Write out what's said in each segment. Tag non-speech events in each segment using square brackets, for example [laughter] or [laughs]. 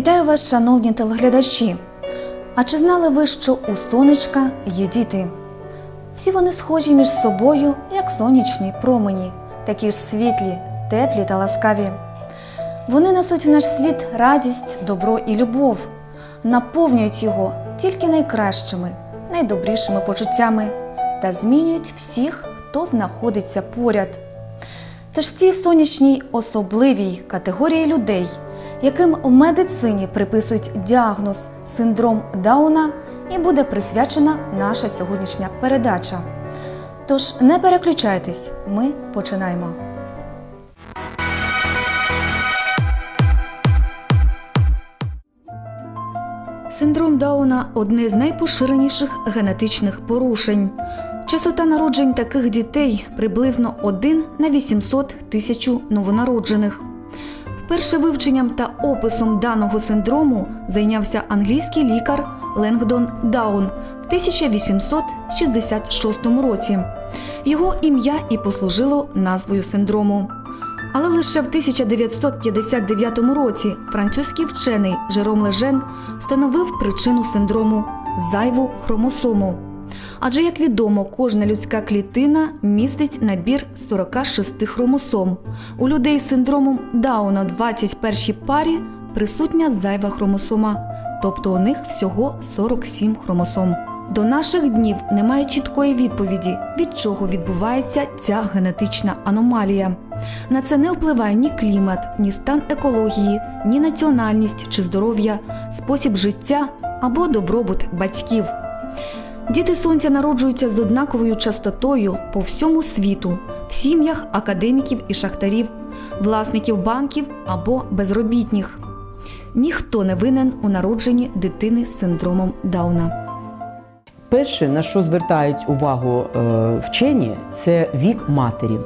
Вітаю вас, шановні телеглядачі. А чи знали ви, що у сонечка є діти? Всі вони схожі між собою, як сонячні промені, такі ж світлі, теплі та ласкаві. Вони несуть в наш світ радість, добро і любов, наповнюють його тільки найкращими, найдобрішими почуттями та змінюють всіх, хто знаходиться поряд. Тож в цій сонячній особливій категорії людей, яким в медицині приписують діагноз синдром Дауна, і буде присвячена наша сьогоднішня передача. Тож не переключайтесь, ми починаємо. Синдром Дауна одне з найпоширеніших генетичних порушень. Частота народжень таких дітей приблизно 1 на 800 тисяч новонароджених. Вперше вивченням та описом даного синдрому зайнявся англійський лікар Ленгдон Даун в 1866 році. Його ім'я і послужило назвою синдрому. Але лише в 1959 році французький вчений Жером Лежен встановив причину синдрому зайву хромосому. Адже, як відомо, кожна людська клітина містить набір 46 хромосом. У людей з синдромом Дауна в 21 парі присутня зайва хромосома, тобто у них всього 47 хромосом. До наших днів немає чіткої відповіді, від чого відбувається ця генетична аномалія. На це не впливає ні клімат, ні стан екології, ні національність чи здоров'я, спосіб життя або добробут батьків. Діти сонця народжуються з однаковою частотою по всьому світу в сім'ях академіків і шахтарів, власників банків або безробітніх. Ніхто не винен у народженні дитини з синдромом Дауна. Перше, на що звертають увагу е, вчені, це вік матері.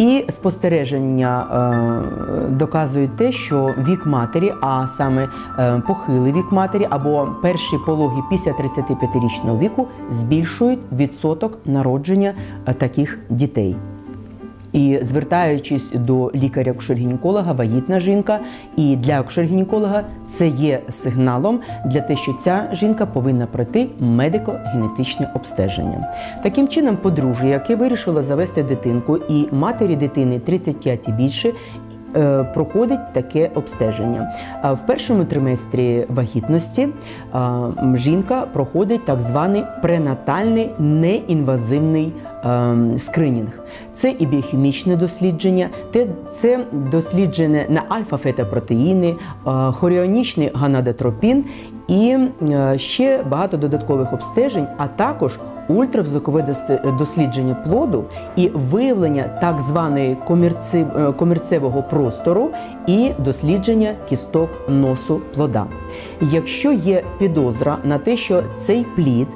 І спостереження е, доказують те, що вік матері, а саме е, похилий вік матері або перші пологи після 35-річного віку, збільшують відсоток народження е, таких дітей. І звертаючись до лікаря-акушер-гінеколога, вагітна жінка, і для акушер-гінеколога це є сигналом для те, що ця жінка повинна пройти медико-генетичне обстеження. Таким чином, подружжя, яке вирішило завести дитинку, і матері дитини 35 і більше. Е, Проходить таке обстеження. В першому триместрі вагітності жінка проходить так званий пренатальний неінвазивний ем, скринінг. Це і біохімічне дослідження, це дослідження на альфа-фетопротеїни, е, хоріонічний ганадотропін і е, ще багато додаткових обстежень, а також ультразвукове дослідження плоду і виявлення так званої е, комірцевого простору і дослідження кісток носу плода. Якщо є підозра на те, що цей плід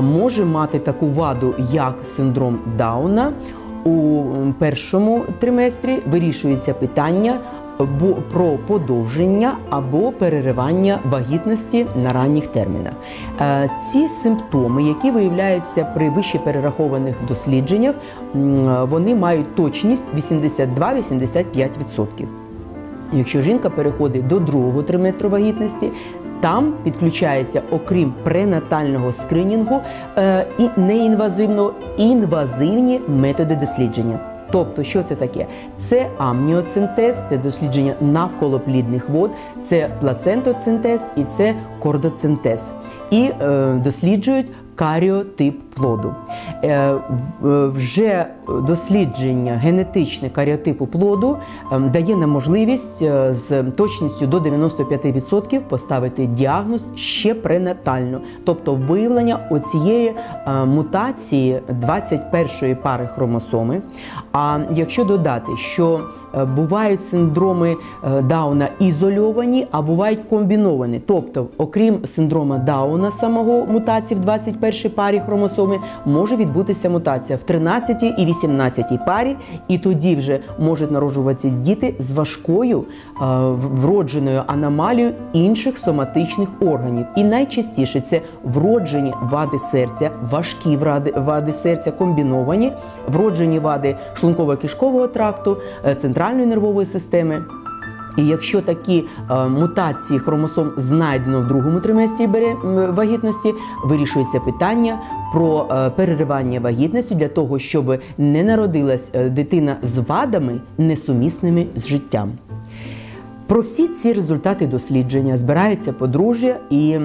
може мати таку ваду, як синдром Дауна, у першому триместрі вирішується питання про подовження або переривання вагітності на ранніх термінах. Е, Ці симптоми, які виявляються при вище перерахованих дослідженнях, вони мають точність 82-85%. Якщо жінка переходить до другого триместру вагітності, там підключається, окрім пренатального скринінгу е, і неінвазивного, інвазивні методи дослідження. Тобто, що це таке? Це амніоцентез, це дослідження навколо плідних вод, це плацентоцентез і це кордоцентез. І е, досліджують каріотип плоду. Е, Вже дослідження генетичне каріотипу плоду е, дає нам можливість е, з точністю до 95% поставити діагноз ще пренатально, тобто виявлення оцієї е, мутації 21-ї пари хромосоми. А якщо додати, що е, бувають синдроми е, Дауна ізольовані, а бувають комбіновані. Тобто, окрім синдрома Дауна, самого мутації в 21 парі хромосоми, може відбутися мутація в 13 і 18 парі, і тоді вже можуть народжуватися діти з важкою е, вродженою аномалією інших соматичних органів. І найчастіше це вроджені вади серця, важкі вади серця, комбіновані, вроджені вади шлунково-кишкового тракту, е, центральної нервової системи. І якщо такі е, мутації хромосом знайдено в другому триместрі вагітності, вирішується питання про е, переривання вагітності для того, щоб не народилась е, дитина з вадами, несумісними з життям. Про всі ці результати дослідження збирається подружжя і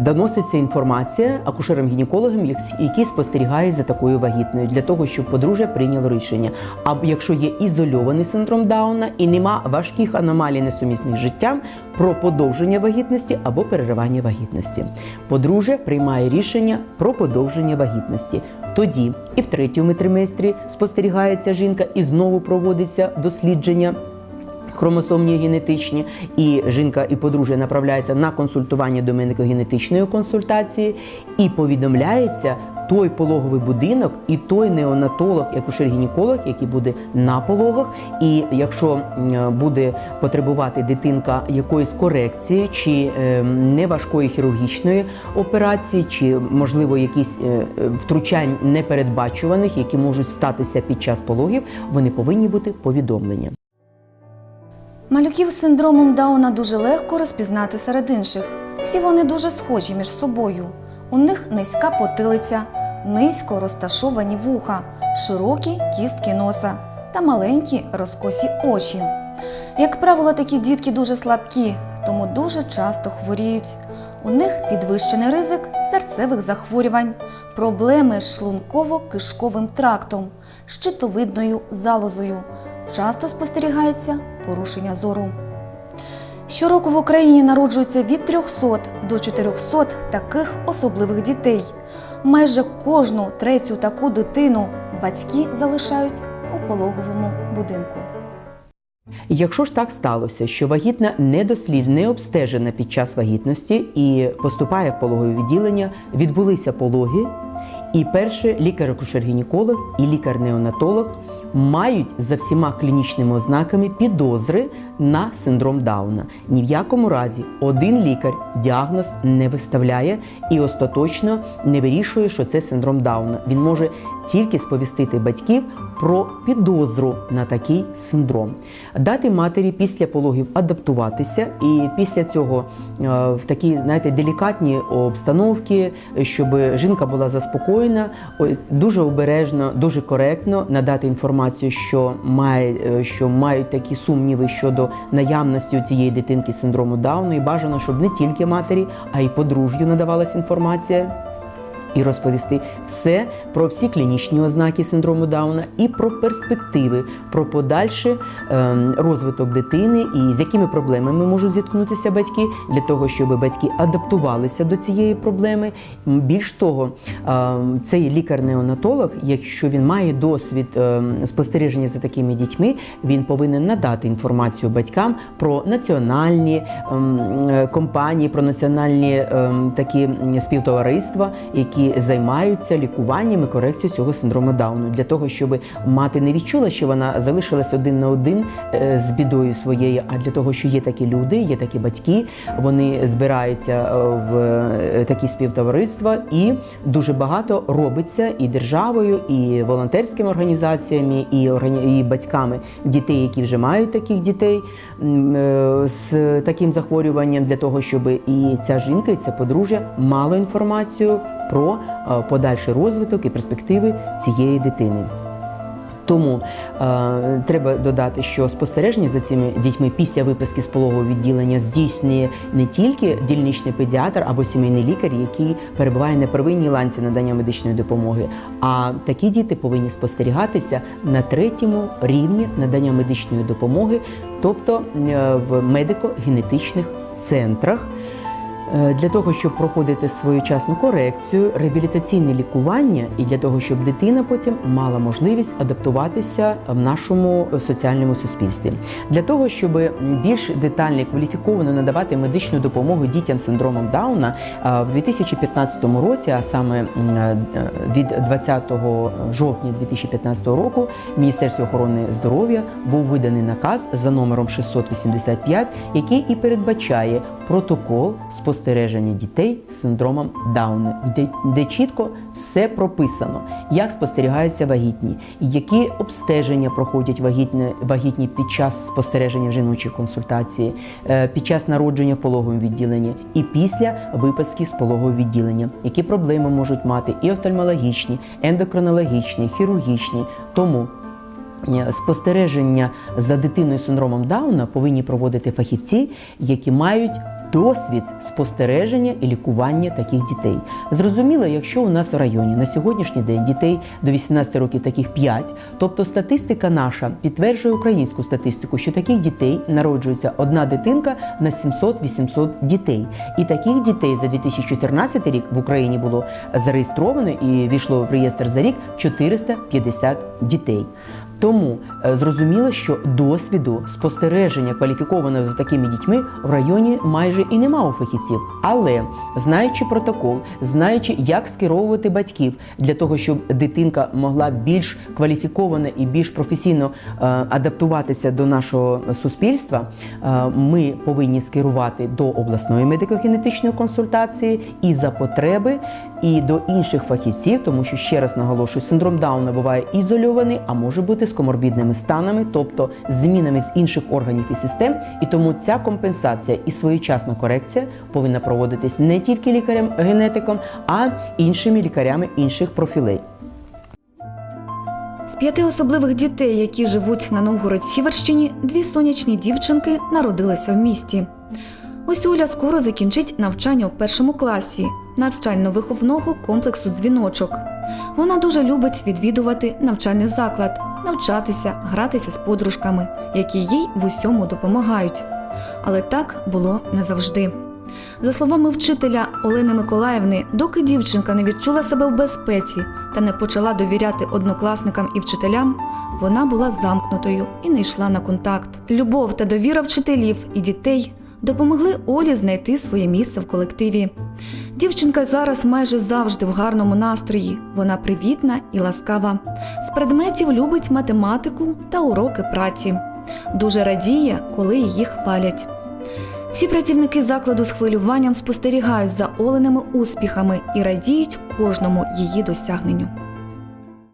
доноситься інформація акушерам-гінекологам, як- які спостерігають за такою вагітною, для того, щоб подружжя прийняло рішення. А якщо є ізольований синдром Дауна і нема важких аномалій несумісних життям, про подовження вагітності або переривання вагітності. Подружжя приймає рішення про подовження вагітності. Тоді і в третьому триместрі спостерігається жінка і знову проводиться дослідження хромосомні генетичні, і жінка і подружжя направляються на консультування до медико-генетичної консультації, і повідомляється той пологовий будинок і той неонатолог, акушер-гінеколог, який буде на пологах. І якщо буде потребувати дитинка якоїсь корекції чи е, неважкої хірургічної операції, чи можливо якісь е, е, втручань непередбачуваних, які можуть статися під час пологів, вони повинні бути повідомлені. Малюків з синдромом Дауна дуже легко розпізнати серед інших. Всі вони дуже схожі між собою. У них низька потилиця, низько розташовані вуха, широкі кістки носа та маленькі розкосі очі. Як правило, такі дітки дуже слабкі, тому дуже часто хворіють. У них підвищений ризик серцевих захворювань, проблеми з шлунково-кишковим трактом, щитовидною залозою. Часто спостерігається порушення зору. Щороку в Україні народжується від 300 до 400 таких особливих дітей. Майже кожну третю таку дитину батьки залишають у пологовому будинку. Якщо ж так сталося, що вагітна не дослід, не обстежена під час вагітності і поступає в пологове відділення, відбулися пологи, і перше лікар-акушер-гінеколог і лікар-неонатолог мають за всіма клінічними ознаками підозри на синдром Дауна. Ні в якому разі один лікар діагноз не виставляє і остаточно не вирішує, що це синдром Дауна. Він може тільки сповістити батьків про підозру на такий синдром, дати матері після пологів адаптуватися, і після цього е, в такій, знаєте, делікатній обстановці, щоб жінка була заспокоєна, дуже обережно, дуже коректно надати інформацію, що має, е, що мають такі сумніви щодо наявності у цієї дитинки синдрому Дауна, і бажано, щоб не тільки матері, а й подружжю надавалася інформація і розповісти все про всі клінічні ознаки синдрому Дауна і про перспективи, про подальший ем, розвиток дитини і з якими проблемами можуть зіткнутися батьки для того, щоб батьки адаптувалися до цієї проблеми. Більш того, ем, цей лікар-неонатолог, якщо він має досвід ем, спостереження за такими дітьми, він повинен надати інформацію батькам про національні е, компанії, про національні такі співтовариства, які займаються лікуванням і корекцією цього синдрому Дауну, для того, щоб мати не відчула, що вона залишилась один на один е, з бідою своєю, а для того, що є такі люди, є такі батьки, вони збираються е, в е, такі співтовариства, і дуже багато робиться і державою, і волонтерськими організаціями, і і батьками дітей, які вже мають таких дітей з таким захворюванням, для того, щоб і ця жінка, і це подружжя мало інформацію про е, подальший розвиток і перспективи цієї дитини. Тому е, треба додати, що спостереження за цими дітьми після виписки з пологового відділення здійснює не тільки дільничний педіатр або сімейний лікар, який перебуває на первинній ланці надання медичної допомоги. А такі діти повинні спостерігатися на третьому рівні надання медичної допомоги, тобто е, в медико-генетичних центрах. Е, Для того, щоб проходити своєчасну корекцію, реабілітаційне лікування і для того, щоб дитина потім мала можливість адаптуватися в нашому соціальному суспільстві. Для того, щоб більш детально і кваліфіковано надавати медичну допомогу дітям з синдромом Дауна, е, в 2015 році, а саме е, від 20 жовтня 2015 року, в Міністерстві охорони здоров'я був виданий наказ за номером 685, який і передбачає протокол спостереження спостереження дітей з синдромом Дауна, де, де чітко все прописано, як спостерігаються вагітні, які обстеження проходять вагітні, вагітні під час спостереження в жіночій консультації, е, під час народження в пологовому відділенні і після виписки з пологового відділення, які проблеми можуть мати і офтальмологічні, ендокринологічні, хірургічні. Тому Е, Спостереження за дитиною з синдромом Дауна повинні проводити фахівці, які мають досвід спостереження і лікування таких дітей. Зрозуміло, якщо у нас в районі на сьогоднішній день дітей до 18 років таких 5, тобто статистика наша підтверджує українську статистику, що таких дітей народжується одна дитинка на 700-800 дітей. І таких дітей за 2014 рік в Україні було зареєстровано і війшло в реєстр за рік 450 дітей. Тому е, зрозуміло, що досвіду спостереження кваліфікованого за такими дітьми в районі майже і нема у фахівців. Але знаючи протокол, знаючи, як скеровувати батьків для того, щоб дитинка могла більш кваліфіковано і більш професійно е, адаптуватися до нашого суспільства, е, ми повинні скерувати до обласної медико-генетичної консультації і за потреби, і до інших фахівців, тому що ще раз наголошую, синдром Дауна буває ізольований, а може бути з коморбідними станами, тобто змінами з інших органів і систем. І тому ця компенсація і своєчасна корекція повинна проводитись не тільки лікарем-генетиком, а іншими лікарями інших профілей. З п'яти особливих дітей, які живуть на Новгород-Сіверщині, дві сонячні дівчинки народилися в місті. Ось Оля скоро закінчить навчання у першому класі навчально-виховного комплексу дзвіночок. Вона дуже любить відвідувати навчальний заклад, навчатися, гратися з подружками, які їй в усьому допомагають. Але так було не завжди. За словами вчителя Олени Миколаївни, доки дівчинка не відчула себе в безпеці та не почала довіряти однокласникам і вчителям, вона була замкнутою і не йшла на контакт. Любов та довіра вчителів і дітей допомогли Олі знайти своє місце в колективі. Дівчинка зараз майже завжди в гарному настрої. Вона привітна і ласкава. З предметів любить математику та уроки праці. Дуже радіє, коли її хвалять. Всі працівники закладу з хвилюванням спостерігають за Оленими успіхами і радіють кожному її досягненню.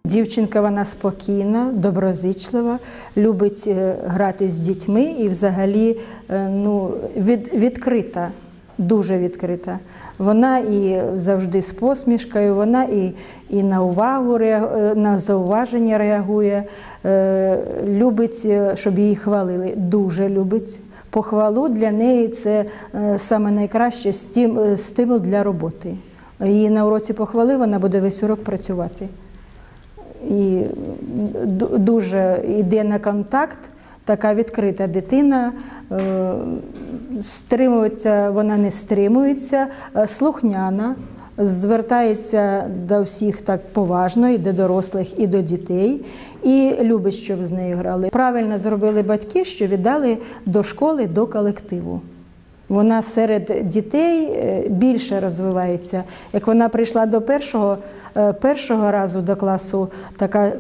Дівчинка вона спокійна, доброзичлива, любить е, грати з дітьми і взагалі е, ну, від, відкрита, дуже відкрита. Вона і завжди з посмішкою, вона і, і на увагу е, на зауваження реагує, любить, щоб її хвалили. Дуже любить. Похвалу для неї це саме найкраще стимул для роботи. Її на уроці похвали, вона буде весь урок працювати і дуже йде на контакт. Така відкрита дитина, е, стримується, вона не стримується, е, слухняна, звертається до всіх так поважно, і до дорослих, і до дітей, і любить, щоб з нею грали. Правильно зробили батьки, що віддали до школи, до колективу. Вона серед дітей е, більше розвивається. Як вона прийшла до першого, е, першого разу до класу, така,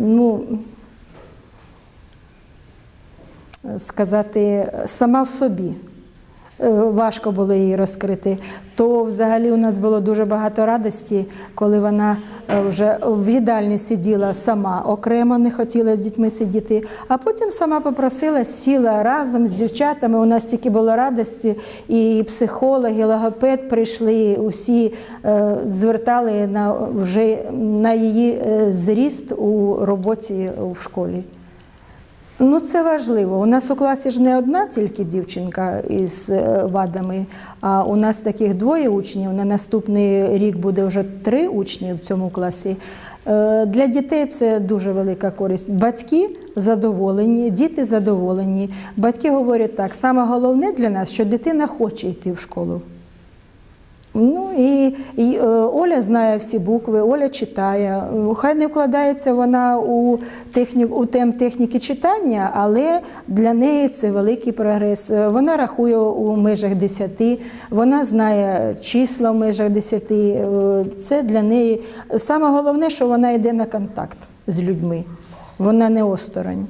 ну, сказати, сама в собі. Е, Важко було її розкрити. То взагалі у нас було дуже багато радості, коли вона е, вже в їдальні сиділа сама окремо, не хотіла з дітьми сидіти, а потім сама попросила, сіла разом з дівчатами. У нас тільки було радості, і психологи, і логопед прийшли, усі е, звертали на, вже на її зріст у роботі в школі. Ну, це важливо. У нас у класі ж не одна тільки дівчинка із е, вадами, а у нас таких двоє учнів. На наступний рік буде вже три учні в цьому класі. Е, Для дітей це дуже велика користь. Батьки задоволені, діти задоволені. Батьки говорять так: саме головне для нас, що дитина хоче йти в школу. І, і е, Оля знає всі букви, Оля читає. Е, Хай не вкладається вона у технік, у тем техніки читання, але для неї це великий прогрес. Е, Вона рахує у межах 10, вона знає числа в межах 10. Е, Це для неї саме головне, що вона йде на контакт з людьми. Вона не осторонь.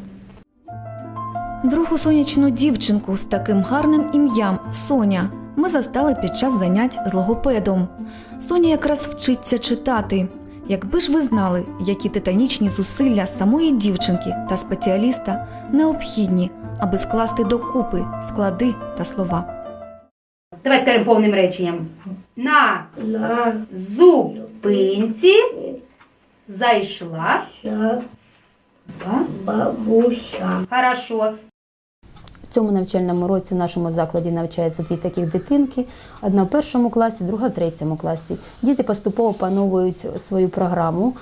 Другу сонячну дівчинку з таким гарним ім'ям Соня ми застали під час занять з логопедом. Соня якраз вчиться читати. Якби ж ви знали, які титанічні зусилля самої дівчинки та спеціаліста необхідні, аби скласти докупи склади та слова. Давай скажемо повним реченням. На На зупинці зайшла. ша Ба- бабуся. Хорошо. Цьому навчальному році в нашому закладі навчаються дві таких дитинки: одна в першому класі, друга в третьому класі. Діти поступово пановують свою програму.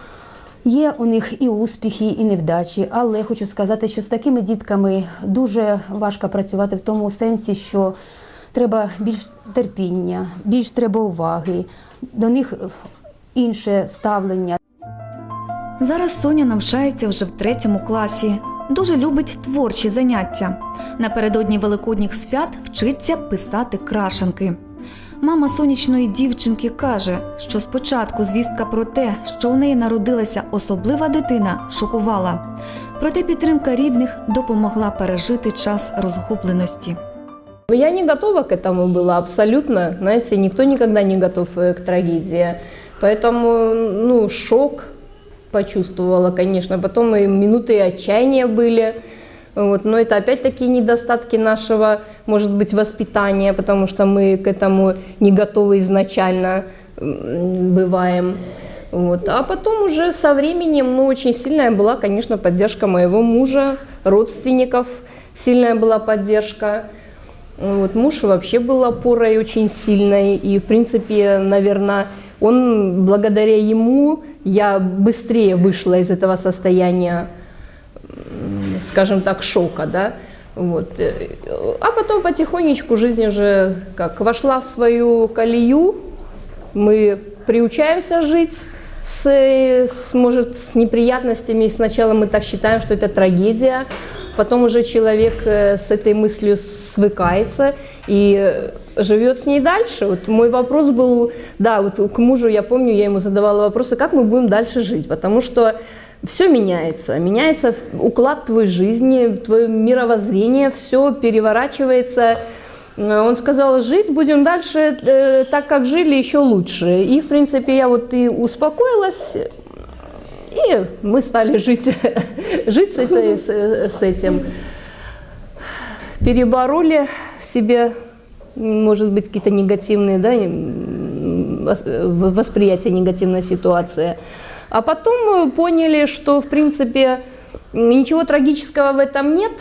Є у них і успіхи, і невдачі, але хочу сказати, що з такими дітками дуже важко працювати в тому сенсі, що треба більш терпіння, більш треба уваги, до них інше ставлення. Зараз Соня навчається вже в третьому класі. Дуже любить творчі заняття. Напередодні великодніх свят вчиться писати крашенки. Мама сонячної дівчинки каже, що спочатку звістка про те, що у неї народилася особлива дитина, шокувала. Проте підтримка рідних допомогла пережити час розгубленості. Я не готова к этому была абсолютно. Знаете, никто никогда не готов э, к трагедии. Поэтому, ну, шок почувствовала, конечно. Потом и минуты отчаяния были. Вот. Но это опять-таки недостатки нашего, может быть, воспитания, потому что мы к этому не готовы изначально бываем. Вот. А потом уже со временем, ну, очень сильная была, конечно, поддержка моего мужа, родственников, сильная была поддержка. Вот, муж вообще был опорой очень сильной, и, в принципе, наверное, он, благодаря ему, я быстрее вышла из этого состояния, м, скажем так, шока, да, вот. Э, А потом потихонечку жизнь уже как вошла в свою колею, мы приучаемся жить с, с, может, с неприятностями. И сначала мы так считаем, что это трагедия, потом уже человек э, с этой мыслью свыкается и э, живет с ней дальше. Вот мой вопрос был, да, вот к мужу, я помню, я ему задавала вопросы, как мы будем дальше жить, потому что все меняется, меняется уклад твоей жизни, твое мировоззрение, все переворачивается. Э, Он сказал, жить будем дальше э, так, как жили, еще лучше. И, в принципе, я вот и успокоилась, и мы стали жить, [laughs] жить с, этой, с, с этим. Перебороли себе, может быть, какие-то негативные, да, восприятие негативной ситуации. А потом поняли, что, в принципе, ничего трагического в этом нет.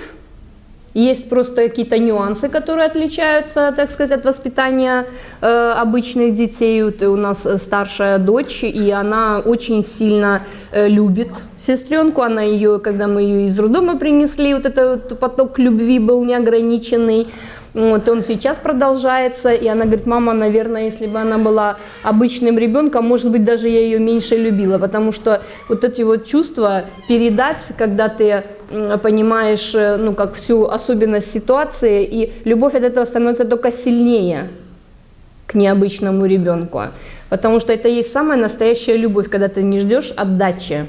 Есть просто какие-то нюансы, которые отличаются, так сказать, от воспитания э, обычных детей. Вот у нас старшая дочь, и она очень сильно э, любит сестренку. Она ее, когда мы ее из роддома принесли, вот этот вот поток любви был неограниченный. Вот, он сейчас продолжается, и она говорит, мама, наверное, если бы она была обычным ребенком, может быть, даже я ее меньше любила, потому что вот эти вот чувства передать, когда ты понимаешь, э, ну, как всю особенность ситуации, и любовь от этого становится только сильнее к необычному ребенку, потому что это есть самая настоящая любовь, когда ты не ждешь отдачи,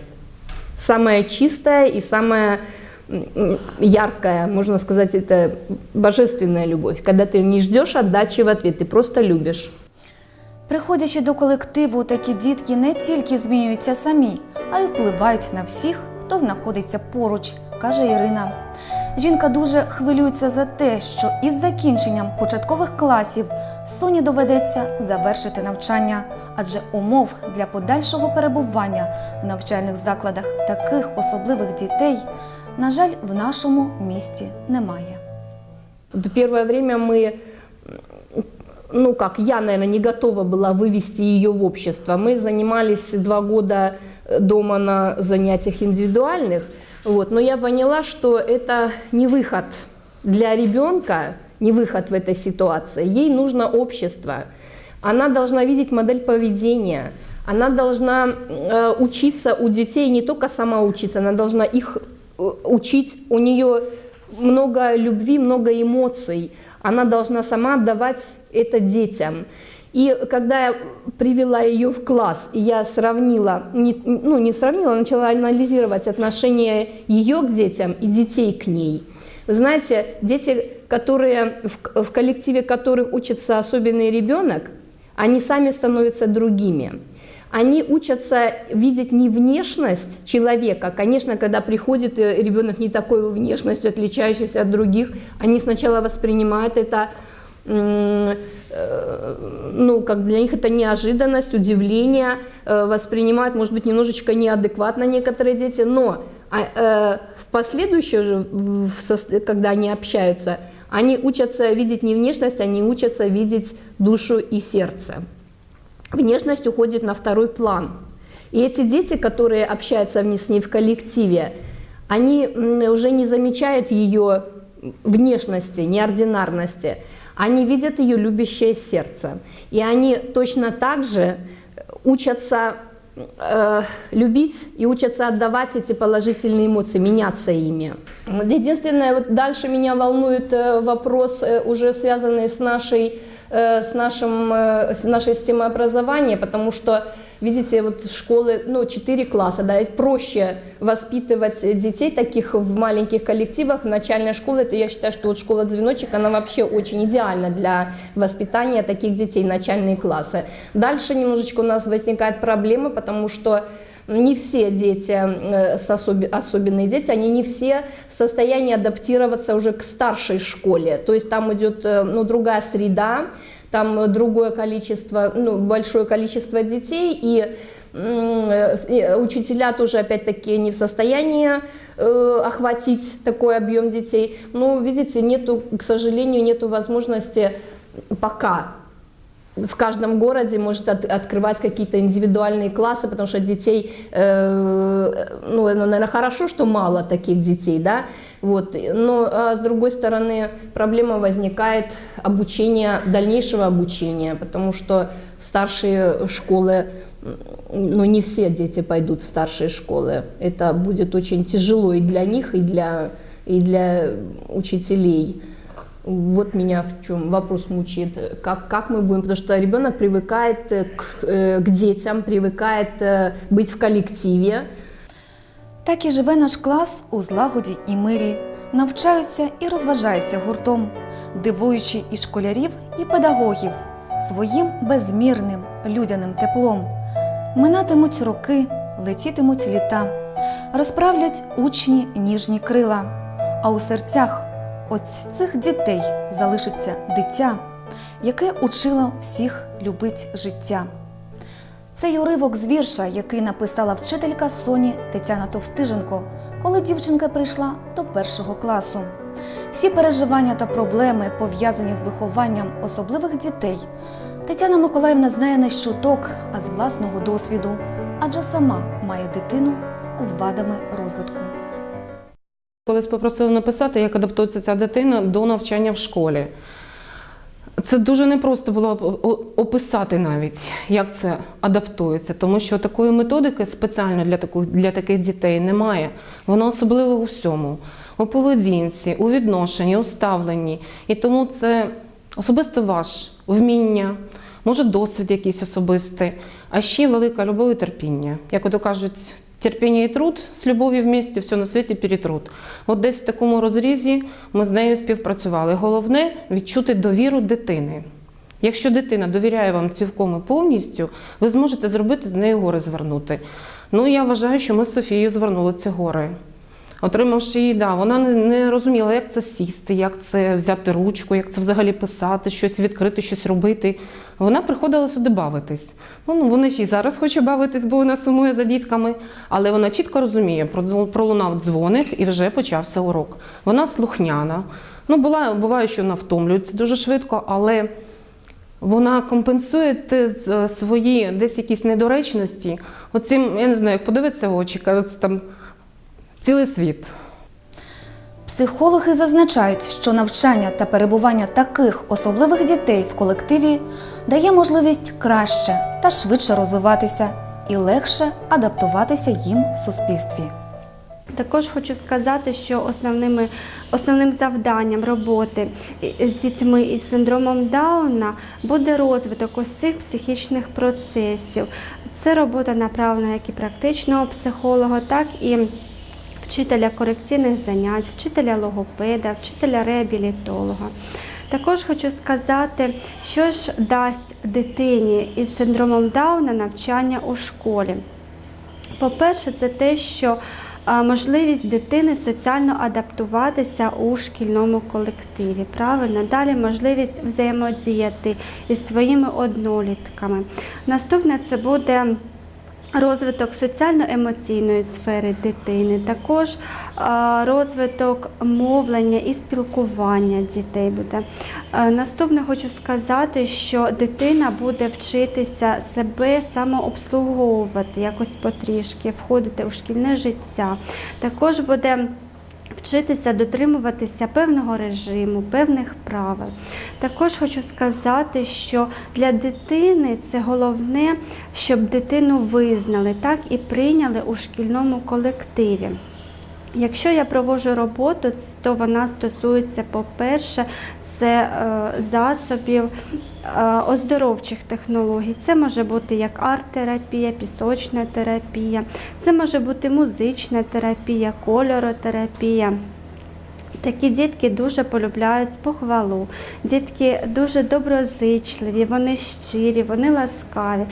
самая чистая и самая яркая, можно сказать, это божественная любовь, когда ты не ждешь отдачи в ответ, ты просто любишь. Приходячи до колективу, такі дітки не тільки змінюються самі, а й впливають на всіх, хто знаходиться поруч, каже Ірина. Жінка дуже хвилюється за те, що із закінченням початкових класів Соні доведеться завершити навчання, адже умов для подальшого перебування в навчальних закладах таких особливих дітей, на жаль, в нашому місті немає. Вот Первое время мы, ну как, я, наверное, не готова была вывести ее в общество. Мы занимались два года э, дома на занятиях индивидуальных, вот, но я поняла, что это не выход для ребенка, не выход в этой ситуации. Ей нужно общество. Она должна видеть модель поведения. Она должна э, учиться у детей, не только сама учиться, она должна их э, учить. У нее много любви, много эмоций. Она должна сама отдавать это детям. И когда я привела ее в класс, и я сравнила, не, ну не сравнила, а начала анализировать отношение ее к детям и детей к ней. Вы знаете, дети, которые, в, в коллективе которых учится особенный ребенок, они сами становятся другими. Они учатся видеть не внешность человека. Конечно, когда приходит э, ребенок не такой внешностью, отличающийся от других, они сначала воспринимают это э, ну, как для них это неожиданность, удивление, э, воспринимают, может быть, немножечко неадекватно некоторые дети, но а, в последующее же, когда они общаются, они учатся видеть не внешность, они учатся видеть душу и сердце. Внешность уходит на второй план. И эти дети, которые общаются с ней в коллективе, они уже не замечают ее внешности, неординарности. Они видят ее любящее сердце. И они точно так же учатся э, любить и учатся отдавать эти положительные эмоции, меняться ими. Единственное, вот дальше меня волнует э, вопрос, э, уже связанный с нашей, э, с, нашим, э, с нашей системой образования, потому что, видите, вот школы, ну, 4 класса, да, и проще воспитывать детей таких в маленьких коллективах. Начальная школа, это я считаю, что вот школа-звеночек, она вообще очень идеальна для воспитания таких детей, начальные классы. Дальше немножечко у нас возникает проблема, потому что не все дети, э, с особи- особенные дети, они не все в состоянии адаптироваться уже к старшей школе. То есть там идет э, ну, другая среда, там э, другое количество, ну, большое количество детей, и м, э, с- и учителя тоже опять-таки не в состоянии э, охватить такой объем детей. Ну, видите, нету, к сожалению, нету возможности пока в каждом городе может от- открывать какие-то индивидуальные классы, потому что детей, э, ну, ну, наверное, хорошо, что мало таких детей, да, вот, но а с другой стороны проблема возникает обучения, дальнейшего обучения, потому что в старшие школы, ну, не все дети пойдут в старшие школы, это будет очень тяжело и для них, и для, и для учителей. Вот меня в чем вопрос мучает, как, как мы будем, потому что ребенок привыкает э, к, э, к детям, привыкает э, быть в коллективе, Так і живе наш клас у злагоді і мирі, навчаються і розважаються гуртом, дивуючи і школярів, і педагогів своїм безмірним людяним теплом. Минатимуть роки, летітимуть літа, розправлять учні ніжні крила, а у серцях ось цих дітей залишиться дитя, яке учило всіх любить життя. Цей уривок з вірша, який написала вчителька Соні Тетяна Товстиженко, коли дівчинка прийшла до першого класу. Всі переживання та проблеми, пов'язані з вихованням особливих дітей, Тетяна Миколаївна знає не з чуток, а з власного досвіду, адже сама має дитину з вадами розвитку. Колись попросили написати, як адаптується ця дитина до навчання в школі. Це дуже непросто було описати навіть, як це адаптується, тому що такої методики спеціально для таких, для таких дітей немає. Вона особлива у всьому: у поведінці, у відношенні, у ставленні. І тому це особисто ваш вміння, може досвід якийсь особистий, а ще велика любов і терпіння. Як ото кажуть, терпіння і труд з любов'ю місті, все на світі перетрут. От десь в такому розрізі ми з нею співпрацювали. Головне відчути довіру дитини. Якщо дитина довіряє вам цілком і повністю, ви зможете зробити з нею гори звернути. Ну я вважаю, що ми з Софією звернули ці гори. Отримавши її, да, вона не, розуміла, як це сісти, як це взяти ручку, як це взагалі писати, щось відкрити, щось робити. Вона приходила сюди бавитись. Ну, ну вони ж і зараз хоче бавитись, бо вона сумує за дітками. Але вона чітко розуміє, пролунав дзвоник і вже почався урок. Вона слухняна. Ну, була, буває, що вона втомлюється дуже швидко, але вона компенсує те з- свої десь якісь недоречності. Оцим, я не знаю, як подивиться в очі, кажуть, там цілий світ. Психологи зазначають, що навчання та перебування таких особливих дітей в колективі дає можливість краще та швидше розвиватися і легше адаптуватися їм в суспільстві. Також хочу сказати, що основними, основним завданням роботи з дітьми із синдромом Дауна буде розвиток ось цих психічних процесів. Це робота направлена як і практичного психолога, так і вчителя корекційних занять, вчителя логопеда, вчителя реабілітолога. Також хочу сказати, що ж дасть дитині із синдромом Дауна навчання у школі. По-перше, це те, що можливість дитини соціально адаптуватися у шкільному колективі. Правильно, далі можливість взаємодіяти із своїми однолітками. Наступне це буде. Розвиток соціально-емоційної сфери дитини, також розвиток мовлення і спілкування дітей буде. Наступне хочу сказати, що дитина буде вчитися себе самообслуговувати, якось потрішки, входити у шкільне життя. Також буде вчитися дотримуватися певного режиму, певних правил. Також хочу сказати, що для дитини це головне, щоб дитину визнали так і прийняли у шкільному колективі. Якщо я проводжу роботу, то вона стосується, по-перше, це е, засобів е, оздоровчих технологій. Це може бути як арт-терапія, пісочна терапія, це може бути музична терапія, кольоротерапія. Такі дітки дуже полюбляють похвалу. Дітки дуже доброзичливі, вони щирі, вони ласкаві.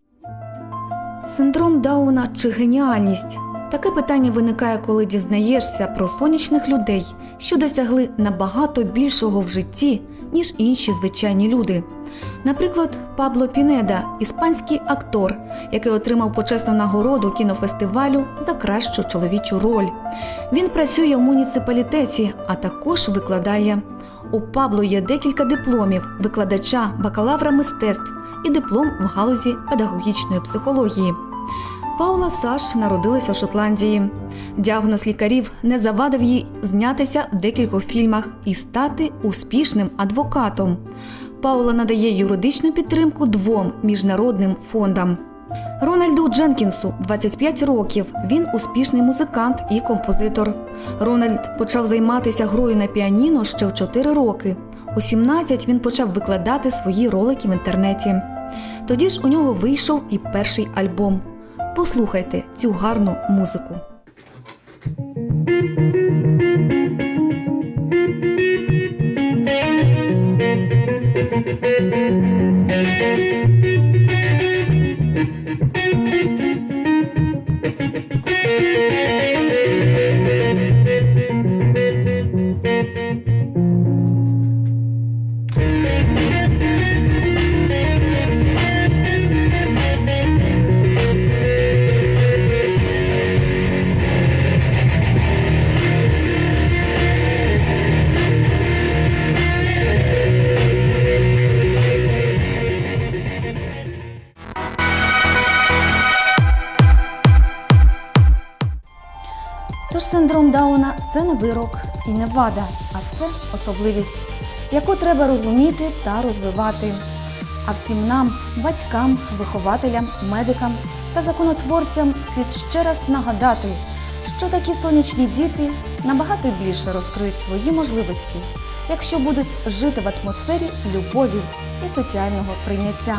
Синдром Дауна чи геніальність? Таке питання виникає, коли дізнаєшся про сонячних людей, що досягли набагато більшого в житті, ніж інші звичайні люди. Наприклад, Пабло Пінеда, іспанський актор, який отримав почесну нагороду кінофестивалю за кращу чоловічу роль. Він працює в муніципалітеті, а також викладає. У Пабло є декілька дипломів викладача бакалавра мистецтв і диплом в галузі педагогічної психології. Паула Саш народилася в Шотландії. Діагноз лікарів не завадив їй знятися в декількох фільмах і стати успішним адвокатом. Паула надає юридичну підтримку двом міжнародним фондам. Рональду Дженкінсу 25 років. Він успішний музикант і композитор. Рональд почав займатися грою на піаніно ще в 4 роки. У 17 він почав викладати свої ролики в інтернеті. Тоді ж у нього вийшов і перший альбом. Послухайте цю гарну музику. Тож синдром Дауна це не вирок і не вада, а це особливість, яку треба розуміти та розвивати. А всім нам, батькам, вихователям, медикам та законотворцям слід ще раз нагадати, що такі сонячні діти набагато більше розкриють свої можливості, якщо будуть жити в атмосфері любові і соціального прийняття.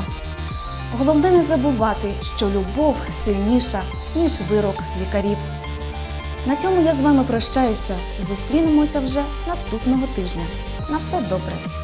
Головне не забувати, що любов сильніша, ніж вирок лікарів. На цьому я з вами прощаюся. Зустрінемося вже наступного тижня. На все добре!